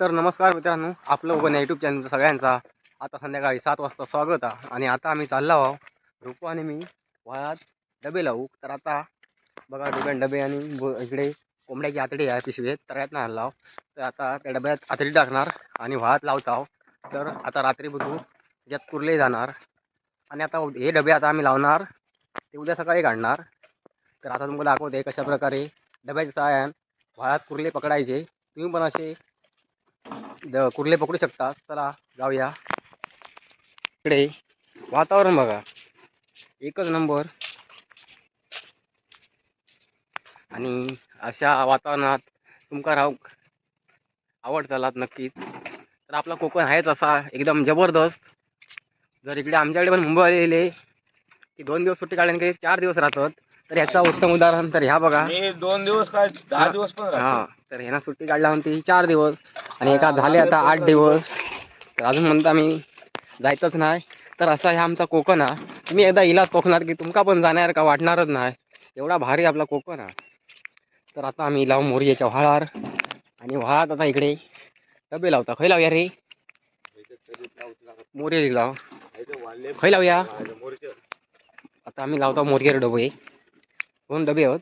तर नमस्कार मित्रांनो आपलं ओपन यूट्यूब चॅनल सगळ्यांचा. आता संध्याकाळी सात वाजता स्वागत आहे. आणि आता आम्ही चाललो आहोत रुपू आणि मी वयात डबे लावू. तर आता बघा डब्यात डबे आणि ब- इकडे कोंबड्याची आतडी आहे पिशवीत तर आणला तर आता त्या डब्यात आतडी टाकणार आणि वळात लावत आहो तर आता रात्री बघू ज्यात कुर्ले जाणार. आणि आता हे डबे आता आम्ही लावणार. ते उद्या सकाळी काढणार. तर आता तुम्हाला दाखवते कशा प्रकारे डब्याच्या सहाय्यान वाळात कुर्ले पकडायचे. तुम्ही पण असे द कुर्ले पकडू शकता. चला जाऊया. इकडे वातावरण बघा. एकच नंबर. आणि अशा वातावरणात तुमका राहू आवडतालात नक्कीच. तर आपला कोकण आहेच असा एकदम जबरदस्त. जर इकडे आमच्याकडे पण मुंबई आलेले की दोन दिवस सुट्टी काढल्याने चार दिवस राहतात. तर याचा उत्तम उदाहरण तर ह्या बघा. मी दोन दिवस काय दहा दिवस पण. हा. तर ह्यानं सुट्टी काढल्यानंतर चार दिवस. आणि एका झाले आता आठ दिवस. तर अजून म्हणता मी जायचंच नाही. तर असा ह्या आमचा कोकण हा. तुम्ही एकदा इलाज कोकणात की तुमका पण जाणार का वाटणारच नाही. एवढा भारी आपला कोकण हा. तर आता आम्ही लावू मोरजेच्या व्हाळार आणि व्हाळात आता इकडे डबे लावता. खय लावूया रे? मोरे लाव. खय लावूया? आता आम्ही लावतो मोरगेर डबे. दोन डबे आहोत.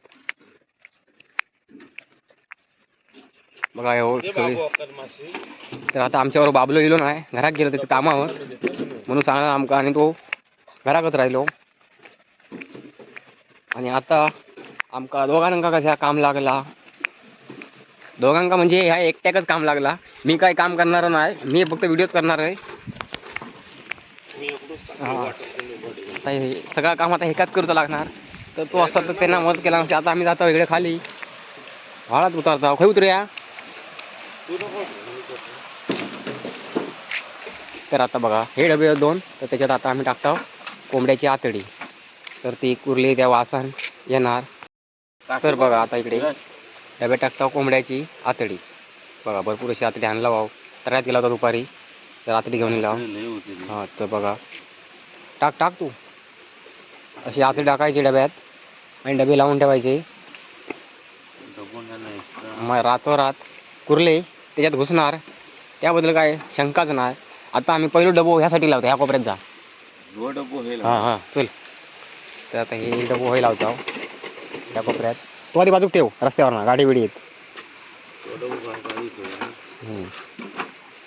बघा. तर आता आमच्यावर बाबलो गेलो नाही. घरात गेलो त्याचं कामावर म्हणून सांगा आमका आणि तो घराकच राहिलो. आणि आता आमका दोघांका कशा काम लागला? दोघांका म्हणजे ह्या एकट्याकच काम लागला. मी काय काम करणार नाही. मी फक्त व्हिडिओज करणार आहे. सगळं काम आता एकाच करतो लागणार. तर तो असता तर त्यांना मदत केला. नसते आता आम्ही जातो इकडे खाली. व्हाळात उतरतो. खय उतरूया. तर आता बघा हे डबे दोन तर त्याच्यात आता आम्ही टाकतो कोंबड्याची आतडी. तर ती कुर्ली त्या वासन येणार. तर बघा आता इकडे डबे टाकतो कोंबड्याची आतडी. बघा भरपूर अशी आतडी आणला भाऊ. तर गेला होता दुपारी. तर आतडी घेऊन गेला हा हां तर बघा. टाक टाक तू. अशी आतडी टाकायची डब्यात. आणि डबे लावून ठेवायचे. मग रातोरात कुर्ले त्याच्यात घुसणार त्याबद्दल काय शंकाच नाही. आता आम्ही पहिलं डबो ह्यासाठी लावतो ह्या कोपऱ्यात जा. हे हां हां चल. तर आता हे डबो हे लावतो त्या कोपऱ्यात. तू आधी बाजूक ठेव रस्त्यावर ना गाडी बिडी येत.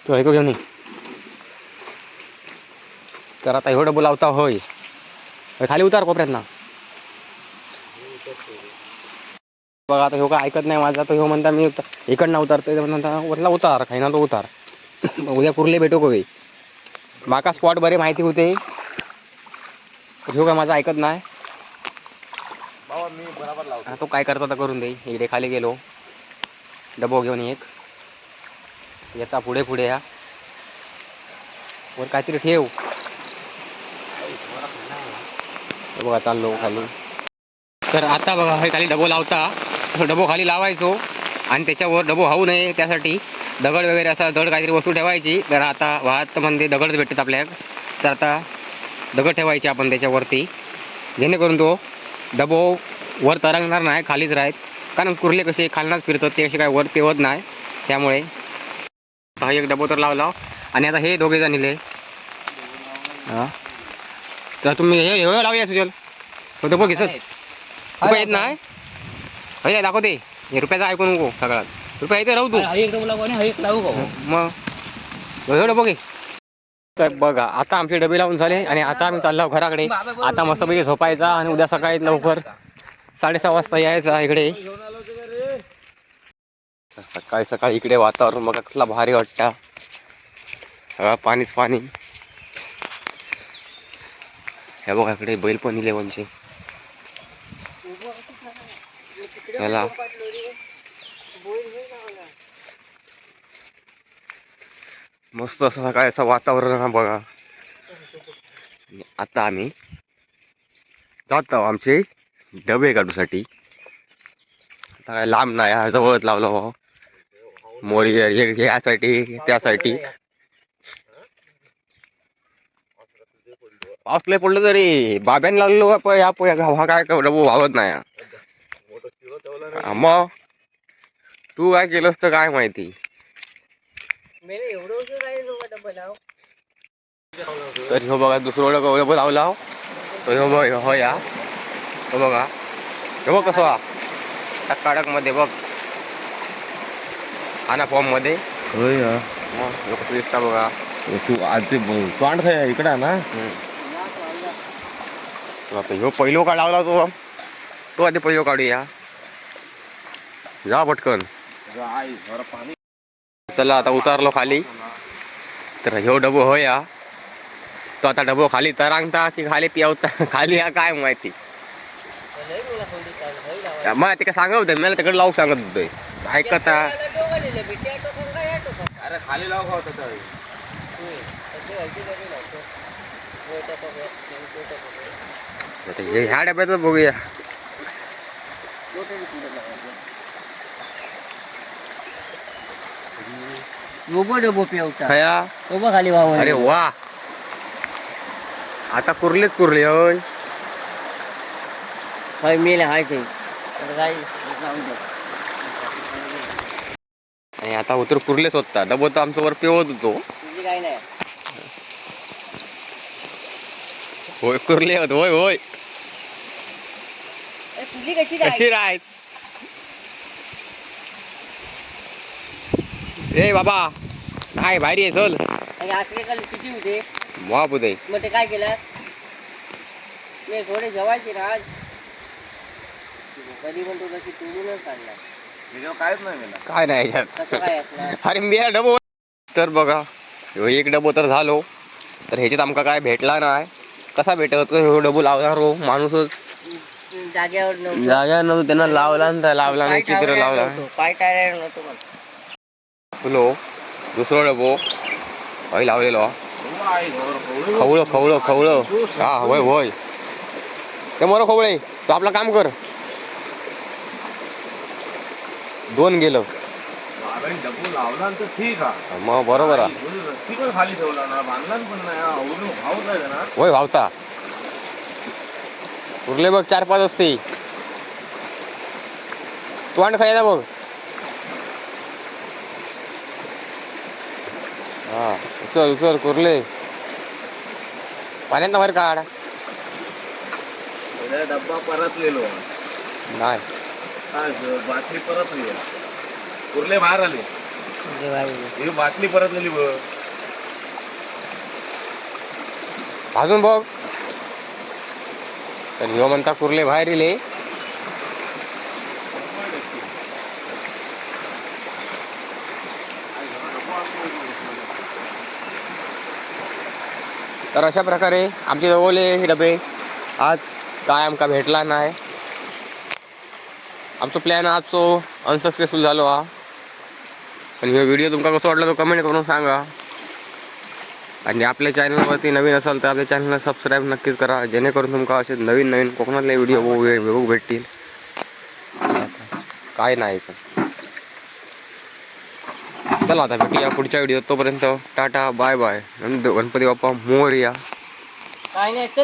हे तो घेऊन ये. तर आता ह्यो डबो लावता होय, खाली उतार कोपऱ्यात ना. बघा आता ह्यो काय ऐकत नाही माझा तो ह्यो म्हणता मी इकडनं उतारतोय तर म्हणता वरला उतार खाईना तो उतार. उद्या कुर्ले भेटू कवे माका स्पॉट बरे माहिती होते. तर ह्यो काय माझा ऐकत नाही. बाबा मी बरोबर लावतो. हा, तो काय करतो आता करून दे. इकडे खाली गेलो. डबो घेऊन एक. येता पुढे पुढे या. वर काहीतरी ठेव. बघा चाललो खाली. तर आता बघा हे खाली डबो लावता. तो डबो खाली लावायचो. आणि त्याच्यावर डबो हाऊ नये त्यासाठी दगड वगैरे असा जड काहीतरी वस्तू ठेवायची. तर आता वाहत म्हणजे दगडच भेटतात आपल्याला तर आता दगड ठेवायचे आपण त्याच्यावरती. जेणेकरून तो डबो वर तरंगणार नाही खालीच राहत कारण कुर्ले कसे खालनाच फिरतात ते असे काय वर तेवत नाही. त्यामुळे हा एक डबो तर लावला. आणि आता हे दोघे जणले हा. तर तुम्ही हे हे लावूया सुजल. तो डबो घेसत. रुपये येत नाही दाखवते. हे रुपयाचा ऐकू नको सगळ्यात. रुपये येते राहू तू. मग? हे डबो घे तर बघा आता आमचे डबे लावून झाले आणि आता आम्ही चाललो घराकडे. आता मस्तपैकी झोपायचा आणि उद्या सकाळी लवकर साडेसहा वाजता यायचा इकडे. सकाळी सकाळी इकडे वातावरण बघा कसला भारी वाटतं. सगळं पाणीच पाणी. हे बघा इकडे बैल पण इलेवनचे याला मस्त असं सकाळी असं वातावरण आहे बघा. आता आम्ही जात आहोत आमचे डबे काढूसाठी आता काय लांब नाही जवळच लावलं हो. मोरी यासाठी त्यासाठी. पाऊस लय पडलं तरी. बाब्याने लागलो प- या प- हा काय डबो वावत नाही हा. मोठं शिरो ठेवलं हा, मग? तू काय केलंस तर काय माहिती? तर ह्यो बघा दुसरं डबो डबो लावला हो. तो ह्यो बघ हो या. हो बघा. हे बघ कसं त्या कडकमध्ये बघ. हा ना फॉर्ममध्ये होय मग ह्यो कसं दिसता बघा. तू आज ते तोंड खाय इकडं ना ह्यो पहिलो का लावला तो? तो आधी पहिलो काढूया. जा पटकन. चला आता उतारलो खाली. तर ह्यो डबो होया तो आता डबो खाली तरंगता की खाली पियावता? खाली हा काय माहिती? माहिती का सांगत होते मला तिकडे लावू सांगत होते. ऐकत अरे खाली लाव का डब्यात बघूया खया. खाली वाव अरे वा. आता कुर्लेच कुर्ले होय. हय मेले हाय ते. तर काय आणि आता उतर कुर्लेच होता डबो तर आमच्या वर पिवत होतो. तुझी काय नाही. होय कुर्ले होत. होय होय. ए, तुझी कशी कशी राहत? ए बाबा. काय भारी आहे चल. काल किती होते? बाप उदय मग ते काय केलं? मी थोडे जेवायचे ना आज. कधी पण तो तशी तोडूनच काढला व्हिडिओ काहीच नाही मिळाला काय नाही कसं याच्यात काय असणार? अरे मी डबो तर बघा ह्यो एक डबो तर झालो. तर ह्याच्यात आमका काय भेटला नाही. कसा भेटत ह्यो डबो लावणार हो माणूसच. जागेवर नव्हतं. जागा नव्हतं त्यांना लावला ना लावला नाही चित्र लावला पाय टाळायला नव्हतं. फुलो दुसरं डबो. हय लावलेलो. आई जरा खवळं खवळं खवळं. हा होय होय. ते मरो खवळे तू आपलं काम कर. दोन गेलं. मग बरोबर होय भावता. उरले बघ चार पाच असते तोंड खायला बघ. हा उचल उचल कुरले पाण्यात बाहेर काढ डब्बा परतलेलो नाही. आज बाटली परतली कुर्ले बाहेर आले. ही बाटली परतलेली बघ. अजून बघ. तर ह्यो म्हणता कुर्ले बाहेर इले तर अशा प्रकारे आमचे जवळले हे डबे आज काय आमका भेटला नाही. आमचो प्लॅन आज तो अनसक्सेसफुल झालो हा. आणि हा व्हिडिओ तुमका कसा वाटला तो कमेंट करून सांगा. आणि आपल्या चॅनलवरती नवीन असाल तर आपल्या चॅनलला सबस्क्राईब नक्कीच करा. जेणेकरून तुमका असे नवीन नवीन कोकणातले व्हिडिओ बघू भेटतील. काय नाही चला आता भेटूया पुढच्या व्हिडिओ तोपर्यंत. Tata bye bye Ganpati Bappa मोर या काय नाही